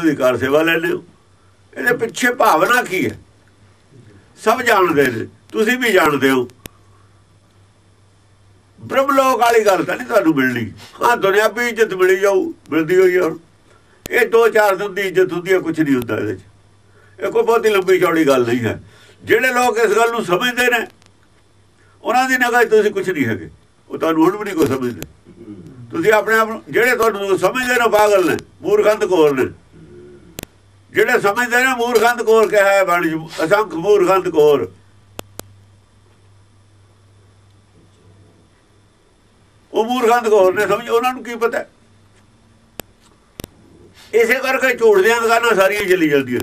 ਸਾਧੂ ਦੀ ਕਾਰ ਸੇਵਾ ਲੈਂਦੇ ਹੋ ਇਹਦੇ ਪਿੱਛੇ ਭਾਵਨਾ ਕੀ ਹੈ? ਸਭ ਜਾਣਦੇ ਨੇ, ਤੁਸੀਂ ਵੀ ਜਾਣਦੇ ਹੋ। ਬ੍ਰਹਮ ਲੋਕ ਵਾਲੀ ਗੱਲ ਤਾਂ ਨਹੀਂ ਤੁਹਾਨੂੰ ਮਿਲਣੀ। ਹਾਂ ਦੁਨਿਆਵੀ ਇੱਜ਼ਤ ਮਿਲੀ ਜਾਊ, ਮਿਲਦੀ ਹੋਈ ਆ ਇਹ ਦੋ ਚਾਰ ਦਿਨ ਦੀ ਇੱਜ਼ਤ ਹੁੰਦੀ ਹੈ ਕੁਝ ਨਹੀਂ ਹੁੰਦਾ ਇਹਦੇ 'ਚ। ਇਹ ਕੋਈ ਬਹੁਤੀ ਲੰਬੀ ਚੌੜੀ ਗੱਲ ਨਹੀਂ ਹੈ। ਜਿਹੜੇ ਲੋਕ ਇਸ ਗੱਲ ਨੂੰ ਸਮਝਦੇ ਨੇ, ਉਹਨਾਂ ਦੀ ਨਗਾਹ 'ਚ ਤੁਸੀਂ ਕੁਝ ਨਹੀਂ ਹੈਗੇ। ਉਹ ਤੁਹਾਨੂੰ ਹੁਣ ਵੀ ਨਹੀਂ ਕੋਈ ਸਮਝਦੇ। ਤੁਸੀਂ ਆਪਣੇ ਆਪ ਨੂੰ, ਜਿਹੜੇ ਤੁਹਾਨੂੰ ਸਮਝਦੇ ਨੇ ਪਾਗਲ ਨੇ, ਮੂਰਖੰਦ ਕੋਰ ਨੇ। ਜਿਹੜੇ ਸਮਝਦੇ ਨੇ ਮੂਰਖੰਦ ਕੋਰ ਕਿਹਾ ਹੈ ਬਾਣੀ ਅਸੰਖ ਮੂਰਖੰਦ ਕੋਰ। ਉਹ ਮੂਰਖੰਦ ਕੋਰ ਨੇ ਸਮਝ, ਉਹਨਾਂ ਨੂੰ ਕੀ ਪਤਾ? ਇਸੇ ਕਰਕੇ ਝੂਠ ਦੀਆਂ ਦੁਕਾਨਾਂ ਸਾਰੀਆਂ ਚੱਲੀ ਜਾਂਦੀਆਂ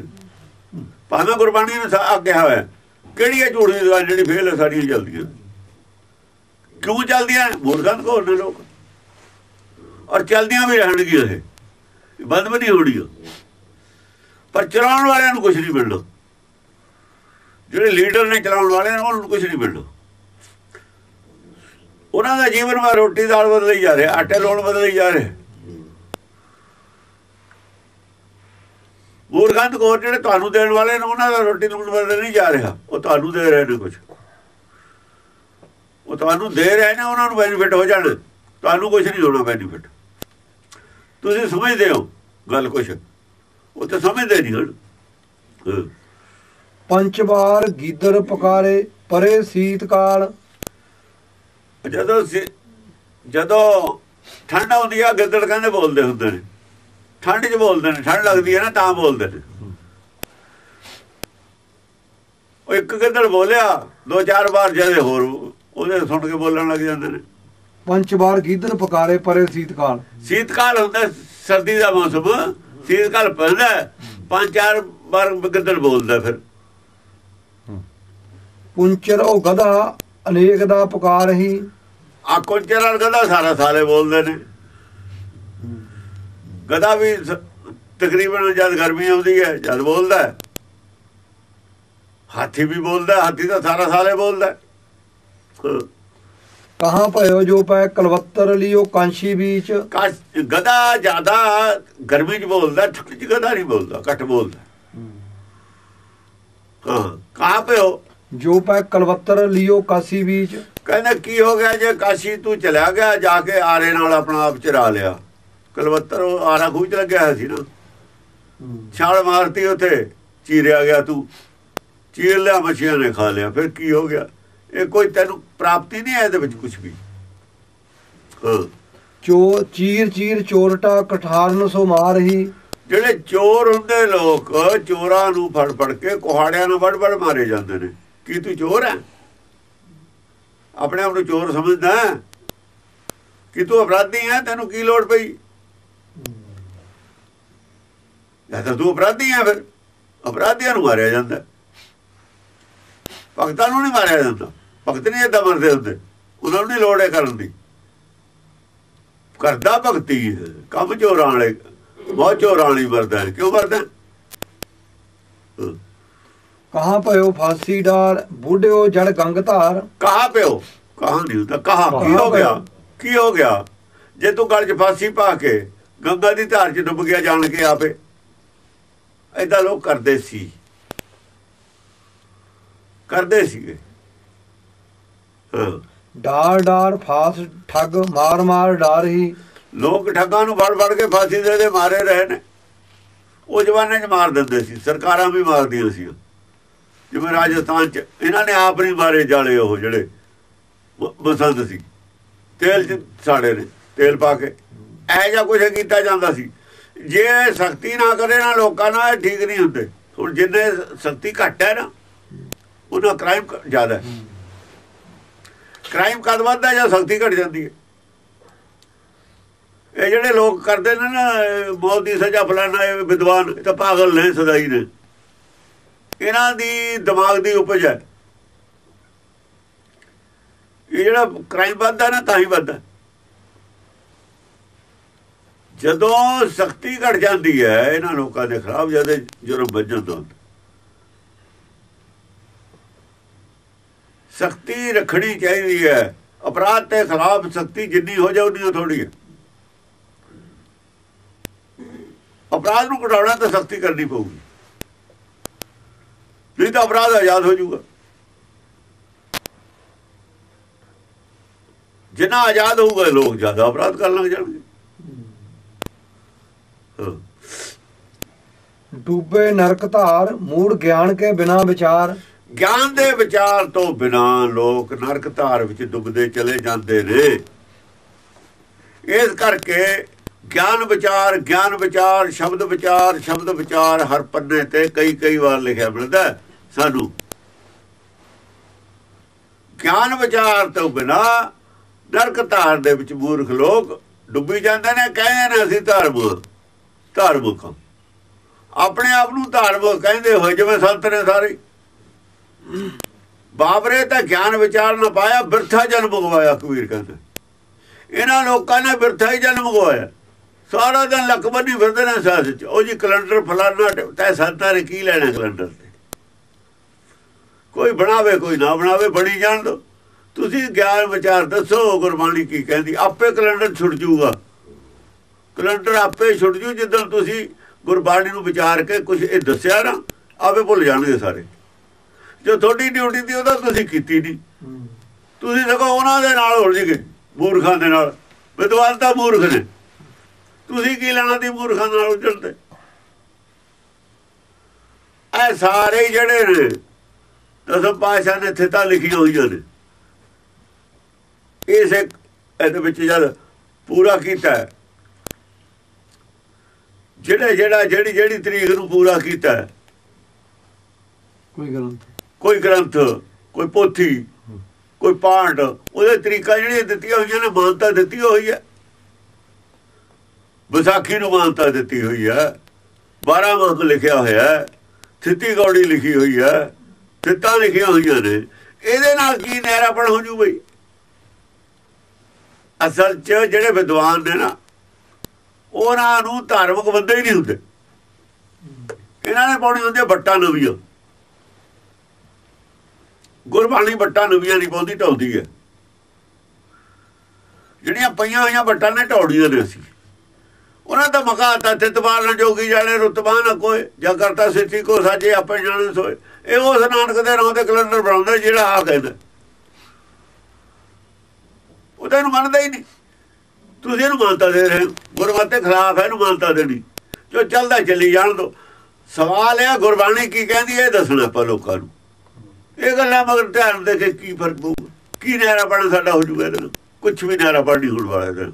ਭਾਵੇਂ ਗੁਰਬਾਣੀ ਨੇ ਆ ਕਿਹਾ ਹੋਇਆ, ਕਿਹੜੀ ਹੈ ਝੂਠ ਦੀ ਦੁਕਾਨ ਜਿਹੜੀ ਫੇਲ ਹੈ, ਸਾਰੀਆਂ ਚੱਲਦੀਆਂ ਕਿਉਂ ਚੱਲਦੀਆਂ ਮੂਰਖੰਦ ਕੋਰ ਨੇ ਲੋਕ। ਔਰ ਚਲਦੀਆਂ ਵੀ ਰਹਿਣਗੀਆਂ ਇਹ ਬੰਦ ਵੀ ਨਹੀਂ ਹੋਣੀਆਂ। ਪਰ ਚਲਾਉਣ ਵਾਲਿਆਂ ਨੂੰ ਕੁਝ ਨਹੀਂ ਮਿਲਣਾ ਜਿਹੜੇ ਲੀਡਰ ਨੇ ਚਲਾਉਣ ਵਾਲੇ ਨੇ, ਉਹਨਾਂ ਨੂੰ ਕੁਝ ਨਹੀਂ ਮਿਲਣਾ ਉਹਨਾਂ ਦਾ ਜੀਵਨ ਮਾ ਰੋਟੀ ਦਾਲ ਬਦਲੀ ਜਾ ਰਿਹਾ, ਆਟੇ ਲੋਣ ਬਦਲੀ ਜਾ ਰਿਹਾ। ਮੂਰਖੰਦ ਕੋਰ ਜਿਹੜੇ ਤੁਹਾਨੂੰ ਦੇਣ ਵਾਲੇ ਨੇ, ਉਹਨਾਂ ਦਾ ਰੋਟੀ ਲੂਣ ਬਦਲ ਨਹੀਂ ਜਾ ਰਿਹਾ। ਉਹ ਤੁਹਾਨੂੰ ਦੇ ਰਹੇ ਨੇ ਕੁਝ ਉਹ ਤੁਹਾਨੂੰ ਦੇ ਰਹੇ ਨੇ, ਉਹਨਾਂ ਨੂੰ ਬੈਨੀਫਿਟ ਹੋ ਜਾਣ। ਤੁਹਾਨੂੰ ਕੁਝ ਨਹੀਂ ਹੋਣਾ ਬੈਨੀਫਿਟ ਤੁਸੀਂ ਸਮਝਦੇ ਹੋ ਗੱਲ ਕੁਝ ਉਹ ਤਾਂ ਸਮਝਦੇ ਨਹੀਂ ਹਣ। ਪੰਜ ਵਾਰ ਗੀਦਰ ਪੁਕਾਰੇ ਪਰੇ ਸੀਤਕਾਲ ਜਦੋਂ ਜਦੋਂ ਠੰਡ ਆਉਂਦੀ ਆ ਗਿੱਦੜ ਕਹਿੰਦੇ ਬੋਲਦੇ ਹੁੰਦੇ ਨੇ। ਠੰਡ 'ਚ ਬੋਲਦੇ ਨੇ ਠੰਡ ਲੱਗਦੀ ਹੈ ਨਾ ਤਾਂ ਬੋਲਦੇ ਨੇ। ਉਹ ਇੱਕ ਗਿੱਦੜ ਬੋਲਿਆ ਦੋ ਚਾਰ ਵਾਰ ਜਿਹੜੇ ਹੋਰ ਉਹਦੇ ਸੁਣ ਕੇ ਬੋਲਣ ਲੱਗ ਜਾਂਦੇ ਨੇ। ਪੰਜ ਵਾਰ ਗੀਦਰ ਪੁਕਾਰੇ ਪਰੇ ਸੀਤਕਾਲ ਸ਼ੀਤਕਾਲ ਹੁੰਦਾ ਸਰਦੀ ਦਾ ਮੌਸਮ। ਸ਼ੀਤਕਾਲ ਪੈਂਦਾ ਪੰਜ ਚਾਰ ਵਾਰ ਗਿੱਦੜ ਬੋਲਦਾ ਫਿਰ। ਪੁੰਚਰ ਉਹ ਗਧਾ ਅਨੇਕ ਦਾ ਪੁਕਾਰ ਹੀ। ਆ ਕੁੰਚਰਨ ਗਦਾ ਸਾਰਾ ਸਾਲੇ ਬੋਲਦੇ ਨੇ। ਗਦਾ ਵੀ ਤਕਰੀਬਨ ਜਦ ਗਰਮੀ ਆਉਂਦੀ ਹੈ ਜਦ ਬੋਲਦਾ ਹਾਥੀ ਵੀ ਬੋਲਦਾ ਹਾਥੀ ਤਾਂ ਸਾਰਾ ਸਾਲੇ ਬੋਲਦਾ ਕਹਾਂ ਭਇਓ ਜੋ ਪੈ ਕਲਵੱਤਰ ਲਿਓ ਕਾਂਸ਼ੀ ਵਿੱਚ ਗਦਾ ਜ਼ਿਆਦਾ ਗਰਮੀ 'ਚ ਬੋਲਦਾ ਠੰਡ 'ਚ ਗਦਾ ਨਹੀਂ ਬੋਲਦਾ ਘੱਟ ਬੋਲਦਾ। ਹਾਂ ਕਹਾਂ ਪਿਓ ਜੋ ਪੈ ਕਲਵੱਤਰ ਲਿਓ ਕਾਸੀ ਵਿੱਚ ਕਹਿੰਦਾ ਕੀ ਹੋ ਗਿਆ ਜੇ ਕਾਸ਼ੀ ਤੂੰ ਚਲਾ ਗਿਆ ਜਾ ਕੇ ਆਰੇ ਨਾਲ ਆਪਣਾ ਆਪ ਚਰਾ ਲਿਆ। ਕਲਵੱਤਰ ਆਰਾ ਖੂਚ ਲੱਗਿਆ ਸੀ ਨਾ। ਛਾਲ ਮਾਰਤੀ ਉਥੇ ਚੀਰਿਆ ਗਿਆ ਤੂੰ। ਚੀਰ ਲਿਆ ਮੱਛੀਆਂ ਨੇ ਖਾ ਲਿਆ ਫਿਰ ਕੀ ਹੋ ਗਿਆ? ਇਹ ਕੋਈ ਤੈਨੂੰ ਪ੍ਰਾਪਤੀ ਨਹੀਂ ਹੈ ਇਹਦੇ ਵਿੱਚ ਕੁਝ ਵੀ। ਚੋ ਚੀਰ ਚੀਰ ਚੋਰਟਾ ਕਠਾਰਨ ਸੋ ਮਾਰ ਹੀ। ਜਿਹੜੇ ਚੋਰ ਹੁੰਦੇ ਲੋਕ ਚੋਰਾਂ ਨੂੰ ਫੜ ਫੜ ਕੇ ਕੁਹਾੜਿਆਂ ਨਾਲ ਵੜ ਵੜ ਮਾਰੇ ਜਾਂਦੇ ਨੇ। ਕੀ ਤੂੰ ਚੋਰ ਹੈ? ਆਪਣੇ ਆਪ ਨੂੰ ਚੋਰ ਸਮਝਦਾ ਕਿ ਤੂੰ ਅਪਰਾਧੀ ਹੈ? ਤੈਨੂੰ ਕੀ ਲੋੜ ਪਈ? ਜਾਂ ਤੂੰ ਅਪਰਾਧੀ ਹੈ ਫਿਰ। ਅਪਰਾਧੀਆਂ ਨੂੰ ਮਾਰਿਆ ਜਾਂਦਾ। ਭਗਤਾਂ ਨੂੰ ਨਹੀਂ ਮਾਰਿਆ ਜਾਂਦਾ। ਭਗਤ ਨਹੀਂ ਇਦਾਂ ਮਰਦੇ ਹੁੰਦੇ। ਉਹਨਾਂ ਨੂੰ ਨਹੀਂ ਲੋੜ ਹੈ ਕਰਨ ਦੀ। ਕਰਦਾ ਭਗਤੀ। ਕੰਮ ਚੋਰਾਂ ਵਾਲੇ ਬਹੁਤ ਚੋਰਾਂ ਵਾਲੀ ਮਰਦਾ ਕਿਉਂ ਮਰਦਾ? ਕਹਾਂ ਭਇਓ ਫਾਸੀ ਡਾਰ ਬੁੱਢਿਓ ਜੜ ਗੰਗ ਧਾਰ। ਕਹਾ ਪਿਓ ਕਹਾ ਨਹੀਂ ਹੁੰਦਾ। ਕਹਾ? ਕੀ ਹੋ ਗਿਆ? ਕੀ ਹੋ ਗਿਆ? ਜੇ ਤੂੰ ਗਲ 'ਚ ਫਾਸੀ ਪਾ ਕੇ ਗੰਗਾ ਦੀ ਧਾਰ 'ਚ ਡੁੱਬ ਗਿਆ ਜਾਣ ਕੇ ਆਪੇ ਐਦਾਂ ਲੋਕ ਕਰਦੇ ਸੀ। ਕਰਦੇ ਸੀਗੇ। ਡਾਰ ਡਾਰ ਫਾਸ ਠੱਗ ਮਾਰ ਮਾਰ ਡਾਰ ਹੀ। ਲੋਕ ਠੱਗਾਂ ਨੂੰ ਫੜ ਫੜ ਕੇ ਫਾਸੀ ਦੇ ਦੇ ਮਾਰੇ ਰਹੇ ਨੇ। ਉਹ ਜਵਾਨਾਂ 'ਚ ਮਾਰ ਦਿੰਦੇ ਸੀ ਸਰਕਾਰਾਂ ਵੀ ਮਾਰਦੀਆਂ ਸੀ। ਜਿਵੇਂ ਰਾਜਸਥਾਨ 'ਚ ਇਹਨਾਂ ਨੇ ਆਪ ਨਹੀਂ ਮਾਰੇ ਜਾਲੇ ਉਹ ਜਿਹੜੇ ਬਸੰਤ ਸੀ। ਤੇਲ 'ਚ ਸਾੜੇ ਨੇ ਤੇਲ ਪਾ ਕੇ। ਐ ਜਾਂ ਕੁਝ ਕੀਤਾ ਜਾਂਦਾ ਸੀ। ਜੇ ਸਖਤੀ ਨਾ ਕਰੇ ਨਾ ਲੋਕਾਂ ਨਾਲ ਠੀਕ ਨਹੀਂ ਹੁੰਦੇ। ਹੁਣ ਜਿੰਨੇ ਸਖਤੀ ਘੱਟ ਹੈ ਨਾ ਉਹਨਾਂ ਕ੍ਰਾਈਮ ਜ਼ਿਆਦਾ ਹੈ। ਕ੍ਰਾਈਮ ਕਦ ਵੱਧਦਾ ਜਾਂ ਸਖਤੀ ਘਟ ਜਾਂਦੀ ਹੈ? ਇਹ ਜਿਹੜੇ ਲੋਕ ਕਰਦੇ ਨੇ ਨਾ ਮੌਤ ਦੀ ਸਜ਼ਾ ਫਲਾਣਾ, ਇਹ ਵਿਦਵਾਨ ਤਾਂ ਪਾਗਲ ਨੇ, ਸਦਾਈ ਨੇ। ਇਹਨਾਂ ਦੀ ਦਿਮਾਗ ਦੀ ਉਪਜ ਹੈ। ਇਹ ਜਿਹੜਾ ਕ੍ਰਾਈਮ ਵੱਧਦਾ ਨਾ, ਤਾਂ ਹੀ ਵੱਧਦਾ ਜਦੋਂ ਸਖਤੀ ਘਟ ਜਾਂਦੀ ਹੈ, ਇਹਨਾਂ ਲੋਕਾਂ ਦੇ ਖਿਲਾਫ ਜਦ ਜੁਰਮ ਵੱਜਣ ਤੋਂ ਸਖਤੀ ਰੱਖਣੀ ਚਾਹੀਦੀ ਹੈ। ਅਪਰਾਧ ਦੇ ਖਿਲਾਫ ਸਖਤੀ ਜਿੰਨੀ ਹੋ ਜਾਊ, ਉਨੀ ਥੋੜੀ ਹੈ। ਅਪਰਾਧ ਨੂੰ ਘਟਾਉਣਾ ਤਾਂ ਸਖਤੀ ਕਰਨੀ ਪਊਗੀ। ਨਹੀਂ ਤਾਂ ਅਪਰਾਧ ਆਜ਼ਾਦ ਹੋ ਜਾਊਗਾ। ਜਿੰਨਾ ਆਜ਼ਾਦ ਹੋਊਗਾ, ਲੋਕ ਜ਼ਿਆਦਾ ਅਪਰਾਧ ਕਰਨ ਲੱਗ ਜਾਣਗੇ। ਹਾਂ। ਡੂਬੇ ਨਰਕ ਧਾਰ, ਮੂੜ ਗਿਆਨ ਕੇ ਬਿਨਾ ਵਿਚਾਰ। ਗਿਆਨ ਦੇ ਵਿਚਾਰ ਤੋਂ ਬਿਨਾ ਲੋਕ ਨਰਕ ਧਾਰ ਵਿੱਚ ਡੁੱਬਦੇ ਚਲੇ ਜਾਂਦੇ ਨੇ। ਇਸ ਕਰਕੇ ਗਿਆਨ ਵਿਚਾਰ ਗਿਆਨ ਵਿਚਾਰ, ਸ਼ਬਦ ਵਿਚਾਰ ਸ਼ਬਦ ਵਿਚਾਰ ਹਰ ਪੰਨੇ ਤੇ ਕਈ ਕਈ ਵਾਰ ਲਿਖਿਆ ਮਿਲਦਾ ਸਾਨੂੰ। ਗਿਆਨ ਵਿਚਾਰ ਤੋਂ ਬਿਨਾ ਨਰਕ ਧਾਰ ਦੇ ਵਿੱਚ ਮੂਰਖ ਲੋਕ ਡੁੱਬੀ ਜਾਂਦੇ ਨੇ ਕਹਿੰਦੇ ਨੇ ਅਸੀਂ ਧਾਰਮਿਕ ਧਾਰਮਿਕ ਆਪਣੇ ਆਪ ਨੂੰ ਧਾਰਮਿਕ ਕਹਿੰਦੇ ਹੋਏ, ਜਿਵੇਂ ਸੰਤ ਨੇ ਸਾਰੇ। ਬਾਬਰੇ ਤਾਂ ਗਿਆਨ ਵਿਚਾਰ ਨਾ ਪਾਇਆ, ਬਿਰਥਾ ਜਨਮ ਗਵਾਇਆ ਕਬੀਰ ਕਹਿੰਦਾ। ਇਹਨਾਂ ਲੋਕਾਂ ਨੇ ਬਿਰਥਾ ਹੀ ਜਨਮ ਗਵਾਇਆ। ਸਾਰਾ ਦਿਨ ਲੱਕ ਬੰਨੀ ਫਿਰਦੇ ਨੇ ਸਾਸ ਚ। ਉਹ ਜੀ ਕੈਲੰਡਰ ਫਲਾਣਾ ਤੈ ਸੰਤਾਂ ਨੇ ਕੀ ਲੈਣਾ ਕੈਲੰਡਰ ਤੇ? ਕੋਈ ਬਣਾਵੇ, ਕੋਈ ਨਾ ਬਣਾਵੇ, ਬਣੀ ਜਾਣ ਦੋ। ਤੁਸੀਂ ਗਿਆਨ ਵਿਚਾਰ ਦੱਸੋ ਗੁਰਬਾਣੀ ਕੀ ਕਹਿੰਦੀ, ਆਪੇ ਕੈਲੰਡਰ ਛੁੱਟ ਜੂਗਾ। ਕੈਲੰਡਰ ਆਪੇ ਛੁੱਟ ਜੂ ਜਦੋਂ ਤੁਸੀਂ ਗੁਰਬਾਣੀ ਨੂੰ ਵਿਚਾਰ ਕੇ ਕੁਝ ਇਹ ਦੱਸਿਆ ਨਾ, ਆਪੇ ਭੁੱਲ ਜਾਣਗੇ ਸਾਰੇ। ਜੋ ਤੁਹਾਡੀ ਡਿਊਟੀ ਦੀ ਉਹਦਾ ਤੁਸੀਂ ਕੀਤੀ ਨਹੀਂ ਤੁਸੀਂ ਸਗੋਂ ਉਹਨਾਂ ਦੇ ਨਾਲ ਉਲਝ ਗਏ ਮੂਰਖਾਂ ਦੇ ਨਾਲ। ਵਿਦਵਾਨ ਤਾਂ ਮੂਰਖ ਨੇ। ਤੁਸੀਂ ਕੀ ਲੈਣਾ ਦੀ ਮੂਰਖਾਂ ਨਾਲ ਉਲਝਣ ਇਹ ਸਾਰੇ ਜਿਹੜੇ ਨੇ ਦਸਮ ਪਾਸ਼ਾ ਨੇ ਥਿਤਾ ਲਿਖੀਆਂ ਹੋਈਆਂ ਨੇ। ਇਸ ਇੱਕ ਇਹਦੇ ਵਿੱਚ ਜਦ ਪੂਰਾ ਕੀਤਾ ਹੈ, ਜਿਹੜੇ ਜਿਹੜਾ ਜਿਹੜੀ ਜਿਹੜੀ ਤਰੀਕ ਨੂੰ ਪੂਰਾ ਕੀਤਾ ਕੋਈ ਗ੍ਰੰਥ ਕੋਈ ਗ੍ਰੰਥ, ਕੋਈ ਪੋਥੀ, ਕੋਈ ਪਾਠ ਉਹਦੇ ਤਰੀਕਾ ਜਿਹੜੀਆਂ ਦਿੱਤੀਆਂ ਹੋਈਆਂ ਨੇ, ਮਾਨਤਾ ਦਿੱਤੀ ਹੋਈ ਹੈ। ਵਿਸਾਖੀ ਨੂੰ ਮਾਨਤਾ ਦਿੱਤੀ ਹੋਈ ਹੈ। 12 ਮਾਹ ਲਿਖਿਆ ਹੋਇਆ ਹੈ। ਥਿੱਤੀ ਗੌੜੀ ਲਿਖੀ ਹੋਈ ਹੈ। ਥਿੱਤਾਂ ਲਿਖੀਆਂ ਹੋਈਆਂ ਨੇ। ਇਹਦੇ ਨਾਲ ਕੀ ਨਹਿਰਾਪਣ ਹੋ ਜੂ ਬਈ? ਅਸਲ 'ਚ ਜਿਹੜੇ ਵਿਦਵਾਨ ਨੇ ਨਾ, ਉਹਨਾਂ ਨੂੰ ਧਾਰਮਿਕ ਬੰਦੇ ਹੀ ਨਹੀਂ ਹੁੰਦੇ। ਇਹਨਾਂ ਨੇ ਪਾਉਣੀ ਹੁੰਦੀ ਹੈ ਨਵੀਆਂ। ਗੁਰਬਾਣੀ ਵੱਟਾਂ ਨਵੀਆਂ ਨਹੀਂ ਪਾਉਂਦੀ ਢੋਲਦੀ ਹੈ। ਜਿਹੜੀਆਂ ਪਈਆਂ ਹੋਈਆਂ ਵੱਟਾਂ ਨੇ ਢੋੜੀਆਂ ਨੇ ਅਸੀਂ। ਉਹਨਾਂ ਦਾ ਮਕਾਤਾ ਤੇ ਤਬਾਰ ਨਾ ਜੋਗੀ ਜਾਣੇ ਰੁਤਬਾ ਨਾ ਕੋਈ ਜਾਂ ਕਰਤਾ ਸਿੱਧੀ ਕੋ ਸਾਜੇ ਆਪੇ ਜਾਣੇ ਸੋਏ। ਇਹ ਉਸ ਨਾਨਕ ਦੇ ਨਾਂ ਤੇ ਕੈਲੰਡਰ ਬਣਾਉਂਦਾ ਜਿਹੜਾ ਆ ਕਹਿੰਦਾ ਉਹ ਤਾਂ ਇਹਨੂੰ ਮੰਨਦਾ ਹੀ ਨਹੀਂ। ਤੁਸੀਂ ਇਹਨੂੰ ਮਾਨਤਾ ਦੇ ਰਹੇ ਹੋ। ਗੁਰਮਤਿ ਦੇ ਖਿਲਾਫ ਹੈ, ਇਹਨੂੰ ਮਾਨਤਾ ਦੇਣੀ। ਜੋ ਚੱਲਦਾ ਚੱਲੀ ਜਾਣ ਦੋ। ਸਵਾਲ ਹੈ ਗੁਰਬਾਣੀ ਕੀ ਕਹਿੰਦੀ ਹੈ, ਇਹ ਦੱਸਣਾ ਆਪਾਂ ਲੋਕਾਂ ਨੂੰ। ਇਹ ਗੱਲਾਂ ਮਗਰ ਧਿਆਨ ਦੇ ਕੇ ਕੀ ਫ਼ਰਕ ਪਊ? ਕੀ ਨਹਿਰਾ ਪੜਨ ਸਾਡਾ ਹੋ ਜੂਗਾ ਇਹਦੇ ਕੁਝ ਵੀ ਨਹਿਰਾ ਪੜਨੀ ਹੋਣ ਵਾਲਾ ਇਹਦੇ।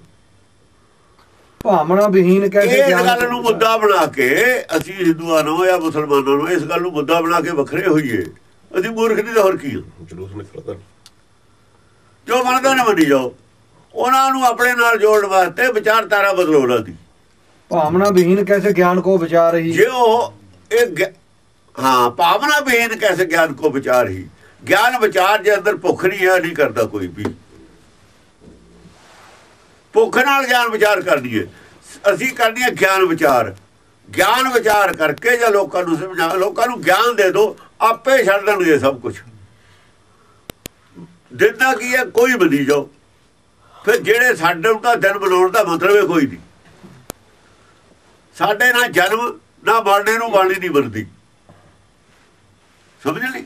ਭਾਵਨਾ ਵਿਹੀਨ ਕੈਸੇ ਇਸ ਗਿਆਨ ਗੱਲ ਨੂੰ ਮੁੱਦਾ ਬਣਾ ਕੇ ਅਸੀਂ ਹਿੰਦੂਆਂ ਨੂੰ ਜਾਂ ਮੁਸਲਮਾਨਾਂ ਨੂੰ ਇਸ ਗੱਲ ਨੂੰ ਮੁੱਦਾ ਬਣਾ ਕੇ ਵੱਖਰੇ ਹੋਈਏ। ਅਸੀਂ ਮੂਰਖ ਨਹੀਂ ਤਾਂ ਹੋਰ ਕੀ ਹਾਂ ਜਲੂਸ ਨਿਕਲਦਾ ਜੋ ਮੰਨਦੇ ਨੇ ਮੰਨੀ ਜਾਓ। ਉਹਨਾਂ ਨੂੰ ਆਪਣੇ ਨਾਲ ਜੋੜਨ ਵਾਸਤੇ ਵਿਚਾਰਧਾਰਾ ਬਦਲੋ ਉਹਨਾਂ ਦੀ। ਭਾਵਨਾ ਵਿਹੀਨ ਕੈਸੇ ਗਿਆਨ ਕੋ ਵਿਚਾਰ ਹੀ ਜੇ ਉਹ ਇਹ ਹਾਂ, ਭਾਵਨਾ ਬੇਨ ਕੈਸੇ ਗਿਆਨ ਕੋ ਵਿਚਾਰ ਹੀ। ਗਿਆਨ ਵਿਚਾਰ ਜੇ ਅੰਦਰ ਭੁੱਖ ਨਹੀਂ ਹੈ, ਨਹੀਂ ਕਰਦਾ ਕੋਈ ਵੀ। ਭੁੱਖ ਨਾਲ ਗਿਆਨ ਵਿਚਾਰ ਕਰਨੀ ਹੈ। ਅਸੀਂ ਕਰਨੀ ਹੈ ਗਿਆਨ ਵਿਚਾਰ। ਗਿਆਨ ਵਿਚਾਰ ਕਰਕੇ ਜਾਂ ਲੋਕਾਂ ਨੂੰ ਸਮਝਾ, ਲੋਕਾਂ ਨੂੰ ਗਿਆਨ ਦੇ ਦਿਓ, ਆਪੇ ਛੱਡ ਦੇਣਗੇ ਸਭ ਕੁਝ ਦਿੰਦਾ ਕੀ ਹੈ? ਕੋਈ ਬਣੀ ਜਾਓ। ਫਿਰ ਜਿਹੜੇ ਸਾਡੇ ਨੂੰ ਤਾਂ ਦਿਨ ਬਣਾਉਣ ਦਾ ਮਤਲਬ ਹੈ ਕੋਈ ਨਹੀਂ। ਸਾਡੇ ਨਾਲ ਜਨਮ, ਨਾ ਮਰਨੇ ਨੂੰ ਬਾਣੀ ਨਹੀਂ ਬਣਦੀ। ਸਮਝ ਲਈ?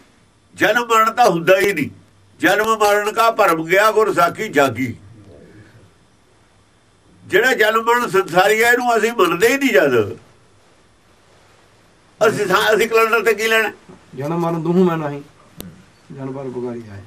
ਜਨਮ ਮਰਨ ਤਾਂ ਹੁੰਦਾ ਹੀ ਨਹੀਂ। ਜਨਮ ਮਰਨ ਦਾ ਭਰਮ ਗਿਆ, ਗੁਰ ਸਾਖੀ ਜਾਗੀ। ਜਿਹੜਾ ਜਨਮ ਮਰਨ ਸੰਸਾਰੀ ਹੈ ਇਹਨੂੰ ਅਸੀਂ ਮੰਨਦੇ ਹੀ ਨਹੀਂ ਜਦ। ਅਸੀਂ ਅਸੀਂ ਕੈਲੰਡਰ ਤੇ ਕੀ ਲੈਣਾ? ਜਨਮ ਮਰਨ ਦੂਹ ਮੈਂ ਨਹੀਂ। ਜਨਮ ਪਰ ਬੁਗਾਰੀ ਆਏ।